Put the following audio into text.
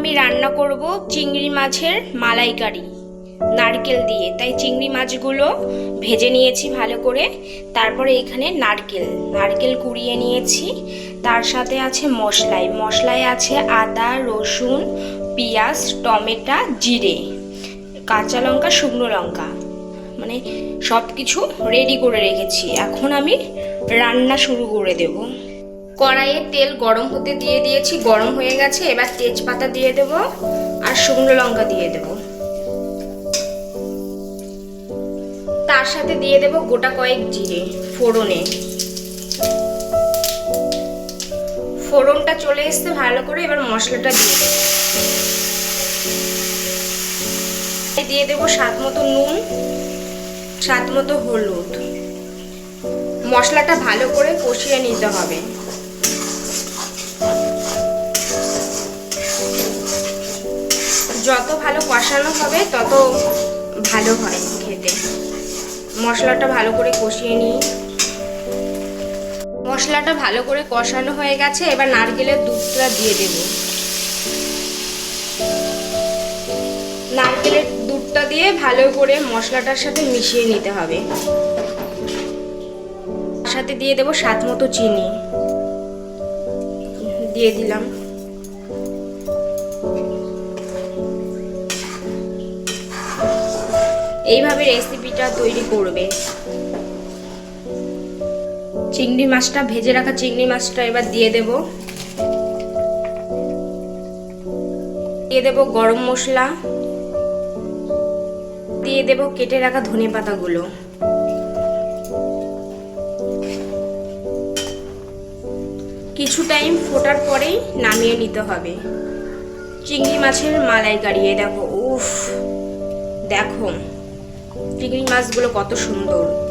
আমি রান্না করব চিংড়ি মাছের মালাইকারি, নারকেল দিয়ে। তাই চিংড়ি মাছগুলো ভেজে নিয়েছি ভালো করে। তারপরে এখানে নারকেল নারকেল কুড়িয়ে নিয়েছি। তার সাথে আছে মশলাই। মশলায় আছে আদা, রসুন, পেঁয়াজ, টমেটো, জিরে, কাঁচা লঙ্কা, শুকনো লঙ্কা। মানে সব কিছু রেডি করে রেখেছি। এখন আমি রান্না শুরু করে দেব। কড়াইয়ে তেল গরম হতে দিয়ে দিয়েছি, গরম হয়ে গেছে, এবার তেজপাতা দিয়ে দেব আর শুকনো লঙ্কা দিয়ে দেব। তার সাথে দিয়ে দেব গোটা কয়েক জিরে ফোড়নে। ফোড়নটা চলে আসতে ভালো করে, এবার মশলাটা দিয়ে দেব। দিয়ে দেবো স্বাদ মতো নুন, স্বাদ মতো হলুদ। মশলাটা ভালো করে কষিয়ে নিতে হবে। যত ভালো কষানো হবে, তত ভালো হয় খেতে। মশলাটা ভালো করে কষিয়ে নিই। মশলাটা ভালো করে কষানো হয়ে গেছে, এবার নারকেলের দুধটা দিয়ে দেব। নারকেলের দুধটা দিয়ে ভালো করে মশলাটার সাথে মিশিয়ে নিতে হবে। সাথে দিয়ে দেবো স্বাদ মতো চিনি। দিয়ে দিলাম। এইভাবে রেসিপিটা তৈরি করবে। চিংড়ি মাছটা, ভেজে রাখা চিংড়ি মাছটা এবার দিয়ে দেব। দিয়ে দেব গরম মশলা। দিয়ে দেব কেটে রাখা ধনে পাতাগুলো। কিছু টাইম ফোটার পরেই নামিয়ে নিতে হবে। চিংড়ি মাছের মালাই গাড়িয়ে দেখো, উফ, দেখো। চিংড়ি মাছগুলো কত সুন্দর।